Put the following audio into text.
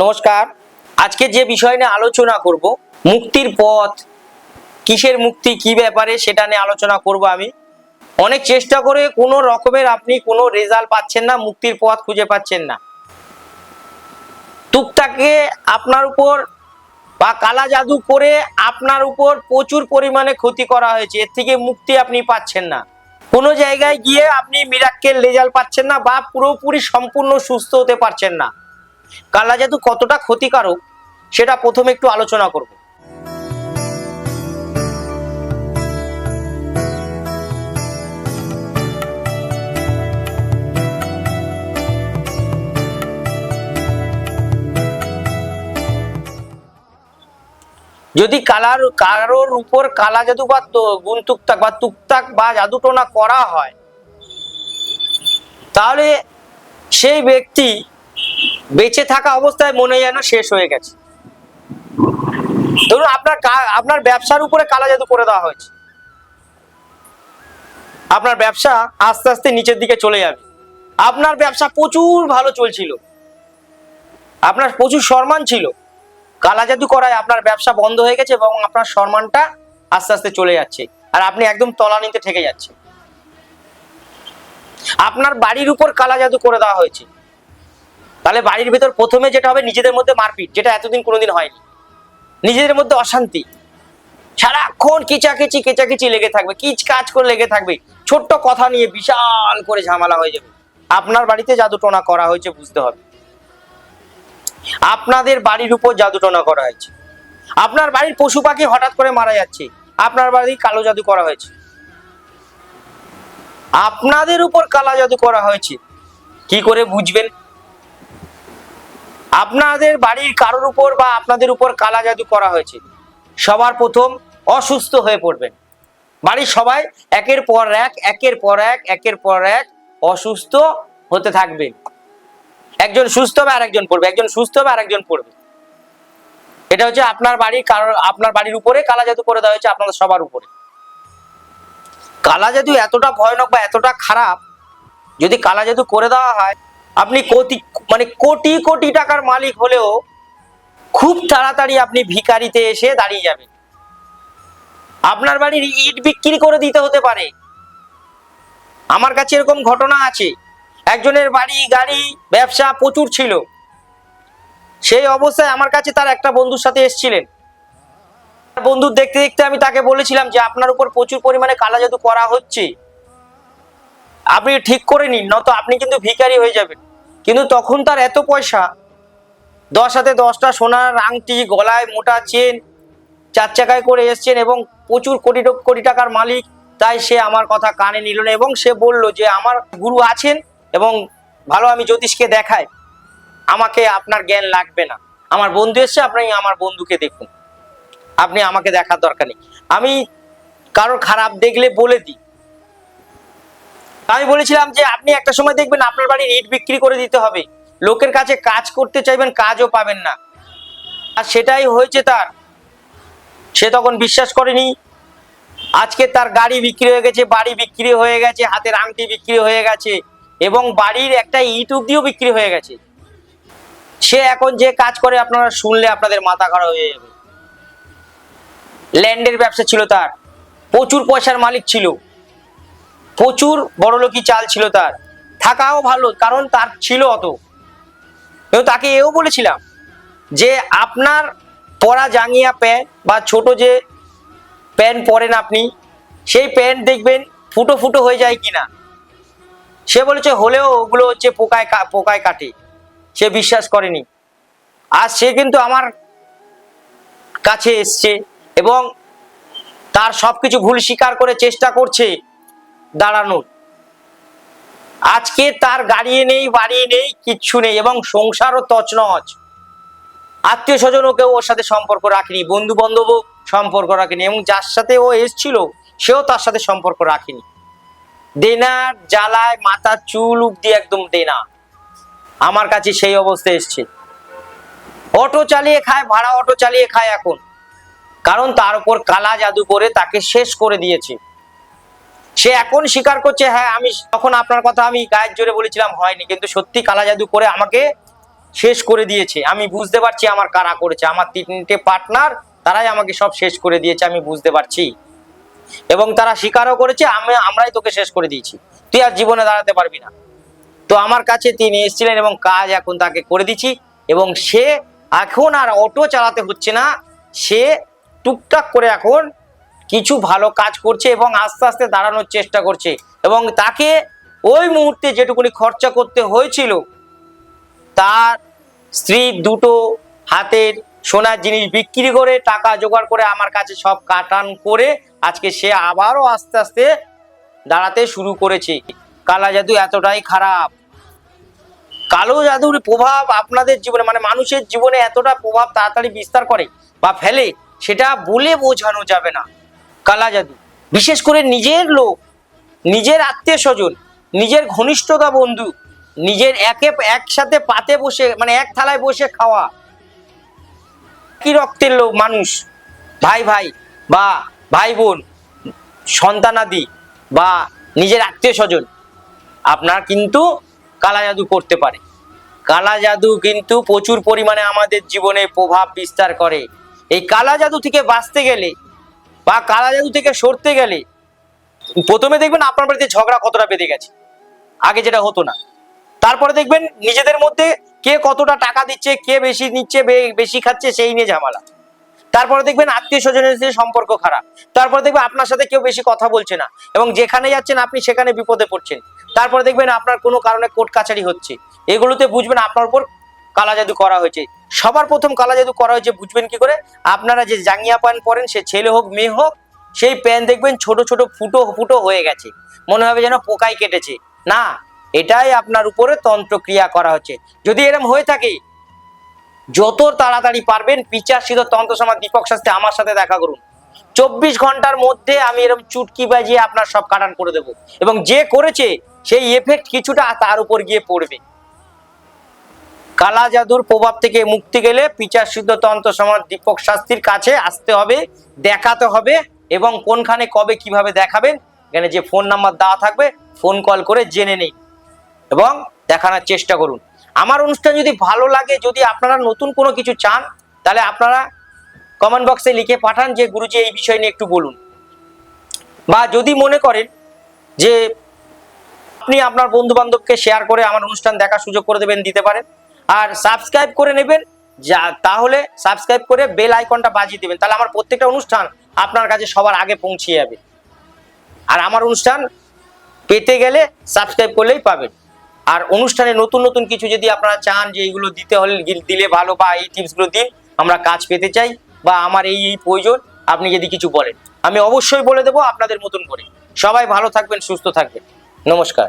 নমস্কার। আজকে যে বিষয় নিয়ে আলোচনা করব, মুক্তির পথ, কিসের মুক্তি, কি ব্যাপারে সেটা নিয়ে আলোচনা করব আমি। অনেক চেষ্টা করে কোনো রকমের আপনি কোনো রেজাল্ট পাচ্ছেন না, মুক্তির পথ খুঁজে পাচ্ছেন না। টুকটাকে আপনার উপর বা কালা জাদু করে আপনার উপর প্রচুর পরিমাণে ক্ষতি করা হয়েছে, এর থেকে মুক্তি আপনি পাচ্ছেন না। কোনো জায়গায় গিয়ে আপনি মিরাক্কেল রেজাল্ট পাচ্ছেন না বা পুরোপুরি সম্পূর্ণ সুস্থ হতে পারছেন না। কালা জাদু কতটা ক্ষতিকারক, সেটা প্রথমে একটু আলোচনা করব। যদি কালার, কারোর উপর কালা জাদু বা গুণ তুকতাক বা তুকতাক বা জাদুটোনা করা হয়, তাহলে সেই ব্যক্তি বেঁচে থাকা অবস্থায় মনে যেন শেষ হয়ে গেছে। ধরুন আপনার আপনার ব্যবসার উপরে কালা জাদু করে দেওয়া হয়েছে। আপনার ব্যবসা আস্তে আস্তে নিচের দিকে চলে যাবে। আপনার ব্যবসা প্রচুর ভালো চলছিল। আপনার প্রচুর সম্মান ছিল। কালা জাদু করায় আপনার ব্যবসা বন্ধ হয়ে গেছে এবং আপনার সম্মানটা আস্তে আস্তে চলে যাচ্ছে। আর আপনি একদম তলানিতে ঠেকে যাচ্ছে আপনার বাড়ির উপর কালা জাদু করে দেওয়া হয়েছে। তাহলে বাড়ির ভেতর প্রথমে যেটা হবে নিজেদের মধ্যে মারপিট, যেটা এতদিন কোনোদিন হয়নি। নিজেদের মধ্যে অশান্তি। সারাক্ষণ কিচাকিচি, কেচাকিচি লেগে থাকবে কিচ কাজ করে লেগে থাকবে? ছোট্ট কথা নিয়ে বিশাল করে ঝামেলা হয়ে যাবে। আপনার বাড়িতে জাদু টোনা করা হয়েছে বুঝতে হবে। আপনাদের বাড়ির উপর জাদু টোনা করা হয়েছে। আপনার বাড়ির পশু পাখি হঠাৎ করে মারা যাচ্ছে। আপনার বাড়ি কালো জাদু করা হয়েছে। আপনাদের উপর কালা জাদু করা হয়েছে। কি করে বুঝবেন? আপনাদের বাড়ির কারোর উপর বা আপনাদের উপর কালা জাদু করা হয়েছে। সবার প্রথম অসুস্থ হয়ে পড়বেন। বাড়ির সবাই একের পর এক, একের পর এক, একের পর এক অসুস্থ হতে থাকবেন একজন সুস্থ হবে আর একজন পড়বে, একজন সুস্থ হবে আর একজন পড়বে। এটা হচ্ছে আপনার বাড়ির কারোর, আপনার বাড়ির উপরে কালা জাদু করে দেওয়া হয়েছে আপনাদের সবার উপরে। কালা জাদু এতটা ভয়ানক বা এতটা খারাপ, যদি কালা জাদু করে দেওয়া হয় আপনি কোটি মানে কোটি কোটি টাকার মালিক হলেও খুব তাড়াতাড়ি আপনি ভিকারিতে এসে দাঁড়িয়ে যাবেন। আপনার বাড়ির ইট বিক্রি করে দিতে হতে পারে। আমার কাছে এরকম ঘটনা আছে। একজনের বাড়ি, গাড়ি, ব্যবসা প্রচুর ছিল। সেই অবস্থায় আমার কাছে তার একটা বন্ধুর সাথে এসেছিলেন। বন্ধু দেখতে দেখতে আমি তাকে বলেছিলাম যে, আপনার উপর প্রচুর পরিমাণে কালা জাদু করা হচ্ছে। আপনি ঠিক করে নিন, নয়তো আপনি কিন্তু ভিখারি হয়ে যাবেন। কিন্তু তখন তার এত পয়সা, দশ হাতে দশটা সোনার আংটি, গলায় মোটা চেন, চার চাকায় করে এসছেন এবং প্রচুর কোটি কোটি টাকার মালিক, তাই সে আমার কথা কানে নিল না এবং সে বলল যে, আমার গুরু আছেন এবং ভালো আমি জ্যোতিষকে দেখাই। আমাকে আপনার জ্ঞান লাগবে না। আমার বন্ধু এসছে, আপনি আমার বন্ধুকে দেখুন। আপনি আমাকে দেখার দরকার নেই। আমি কারোর খারাপ দেখলে বলে দিই। আমি বলেছিলাম যে আপনি একটা সময় দেখবেন আপনার বাড়ির ইট বিক্রি করে দিতে হবে। লোকের কাছে কাজ করতে চাইবেন, কাজও পাবেন না। আর সেটাই হয়েছে তার। সে তখন বিশ্বাস করেনি। আজকে তার গাড়ি বিক্রি হয়ে গেছে, বাড়ি বিক্রি হয়ে গেছে, হাতের আংটি বিক্রি হয়ে গেছে, এবং বাড়ির একটা ইট অব্দিও বিক্রি হয়ে গেছে। সে এখন যে কাজ করে, আপনারা শুনলে আপনাদের মাথা খারাপ হয়ে যাবে। ল্যান্ডের ব্যবসা ছিল তার। প্রচুর পয়সার মালিক ছিল। প্রচুর বড়লোকি চাল ছিল তার। থাকাও ভালো, কারণ তার ছিল অত। তাকে এও বলেছিলাম যে, আপনার পরা জাঙ্গিয়া প্যান্ট বা ছোট যে প্যান্ট পরেন আপনি, সেই প্যান্ট দেখবেন ফুটো ফুটো হয়ে যায় কিনা সে বলেছে, হলেও ওগুলো হচ্ছে পোকায় পোকায় কাটে। সে বিশ্বাস করেনি। আর সে কিন্তু আমার কাছে এসছে এবং তার সবকিছু ভুল স্বীকার করে চেষ্টা করছে। দাঁড়ানোর। আজকে তার গাড়ি নেই, বাড়ি নেই, কিচ্ছু নেই এবং সংসারও তছনছ। আত্মীয় স্বজনও কেউ ওর সাথে সম্পর্ক রাখেনি, বন্ধু বান্ধবও সম্পর্ক রাখেনি এবং যার সাথে ও এসছিল, সেও তার সাথে সম্পর্ক রাখেনি। দেনার জ্বালায় মাথা চুল অব্দি একদম দেনা। আমার কাছে সেই অবস্থা এসছে। অটো চালিয়ে খায়, ভাড়া অটো চালিয়ে খায় এখন। কারণ তার উপর কালা জাদু করে তাকে শেষ করে দিয়েছে। সে এখন স্বীকার করছে হ্যাঁ আমি তখন আপনার কথা আমি গায়ের জোরে বলেছিলাম, হয়নি। কিন্তু সত্যি কালা জাদু করে আমাকে শেষ করে দিয়েছে। আমি বুঝতে পারছি আমার কারা করেছে। আমার তিনটে পার্টনার, তারাই আমাকে সব শেষ করে দিয়েছে, আমি বুঝতে পারছি। এবং তারা স্বীকারও করেছে, আমি, আমরাই তোকে শেষ করে দিয়েছি। তুই আর জীবনে দাঁড়াতে পারবি না। তো আমার কাছে তিনি এসেছিলেন এবং কাজ এখন তাকে করে দিচ্ছি। এবং সে এখন আর অটো চালাতে হচ্ছে না। সে টুকটাক করে এখন কিছু ভালো কাজ করছে এবং আস্তে আস্তে দাঁড়ানোর চেষ্টা করছে। এবং তাকে ওই মুহূর্তে যেটুকুনি খরচা করতে হয়েছিল, তার স্ত্রী দুটো হাতের সোনার জিনিস বিক্রি করে, টাকা জোগাড় করে আমার কাছে সব কাটান করে আজকে সে আবারও আস্তে আস্তে দাঁড়াতে শুরু করেছে। কালা জাদু এতটাই খারাপ। কালো জাদুর প্রভাব আপনাদের জীবনে মানে মানুষের জীবনে এতটা প্রভাব তাড়াতাড়ি বিস্তার করে বা ফেলে, সেটা বলে বোঝানো যাবে না। কালা জাদু। বিশেষ করে নিজের লোক, নিজের আত্মীয় স্বজন, নিজের ঘনিষ্ঠতা বন্ধু, নিজের একে, একসাথে পাতে বসে মানে এক থালায় বসে খাওয়া। কি রক্তের লোক মানুষ? ভাই ভাই বা ভাই বোন সন্তানাদি বা নিজের আত্মীয় স্বজন, আপনার কিন্তু কালা জাদু করতে পারে। কালা জাদু কিন্তু প্রচুর পরিমাণে আমাদের জীবনে প্রভাব বিস্তার করে। এই কালা জাদু থেকে বাঁচতে গেলে বা কালা জাদু থেকে সরতে গেলে, প্রথমে দেখবেন আপনার বাড়িতে ঝগড়া কতটা বেঁধে গেছে। আগে যেটা হতো না। তারপরে দেখবেন নিজেদের মধ্যে কে কতটা টাকা দিচ্ছে, কে বেশি নিচ্ছে বেশি খাচ্ছে, সেই নিয়ে ঝামেলা। তারপরে দেখবেন আত্মীয় স্বজনের সাথে সম্পর্ক খারাপ। তারপরে দেখবেন আপনার সাথে কেউ বেশি কথা বলছে না। এবং যেখানে যাচ্ছেন আপনি সেখানে বিপদে পড়ছেন। তারপরে দেখবেন আপনার কোনো কারণে কোর্ট কাছারি হচ্ছে। এগুলোতে বুঝবেন আপনার উপর কালা জাদু করা হয়েছে। সবার প্রথম কালা জাদু করা হয়েছে, বুঝবেন কি করে? আপনারা যে জাঙ্গিয়া প্যান্ট পরেন, সে ছেলে হোক, মেয়ে হোক, সেই প্যান্ট দেখবেন ছোট ছোট ফুটো ফুটো হয়ে গেছে। মনে হবে যেন পোকাই কেটেছে। না, এটাই আপনার উপরে তন্ত্রক্রিয়া করা হচ্ছে। যদি এরম হয়ে থাকে, যত তাড়াতাড়ি পারবেন পিচার সিদ্ধ তন্ত্র সমাজ দীপক শাস্ত্রী আমার সাথে দেখা করুন। চব্বিশ ঘণ্টার মধ্যে আমি এরকম চুটকি বাজিয়ে আপনার সব কাটান করে দেব। এবং যে করেছে, সেই এফেক্ট কিছুটা তার উপর গিয়ে পড়বে। কালা জাদুর প্রভাব থেকে মুক্তি গেলে পিচার সিদ্ধ তন্ত্র সমাজ দীপক শাস্ত্রীর কাছে আসতে হবে, দেখাতে হবে এবং কোনখানে কবে কীভাবে দেখাবেন, এখানে যে ফোন নাম্বার দেওয়া থাকবে, ফোন কল করে জেনে নেই এবং দেখানোর চেষ্টা করুন। আমার অনুষ্ঠান যদি ভালো লাগে, যদি আপনারা নতুন কোনো কিছু চান, তাহলে আপনারা কমেন্ট বক্সে লিখে পাঠান যে গুরুজি এই বিষয় নিয়ে একটু বলুন। বা যদি মনে করেন যে আপনি আপনার বন্ধু বান্ধবকে শেয়ার করে আমার অনুষ্ঠান দেখার সুযোগ করে দেবেন, দিতে পারেন। আর সাবস্ক্রাইব করে নেবেন, যা, তাহলে সাবস্ক্রাইব করে বেল আইকনটা বাজিয়ে দেবেন। তাহলে আমার প্রত্যেকটা অনুষ্ঠান আপনার কাছে সবার আগে পৌঁছে যাবে। আর আমার অনুষ্ঠান পেতে গেলে সাবস্ক্রাইব করলেই পাবেন। আর অনুষ্ঠানে নতুন নতুন কিছু যদি আপনারা চান যে এইগুলো দিতে হলে দিলে ভালো বা এই টিপসগুলো দিন, আমরা কাজ পেতে চাই বা আমার এই এই প্রয়োজন, আপনি যদি কিছু বলেন। আমি অবশ্যই বলে দেবো আপনাদের মতন করে। সবাই ভালো থাকবেন, সুস্থ থাকবেন। নমস্কার।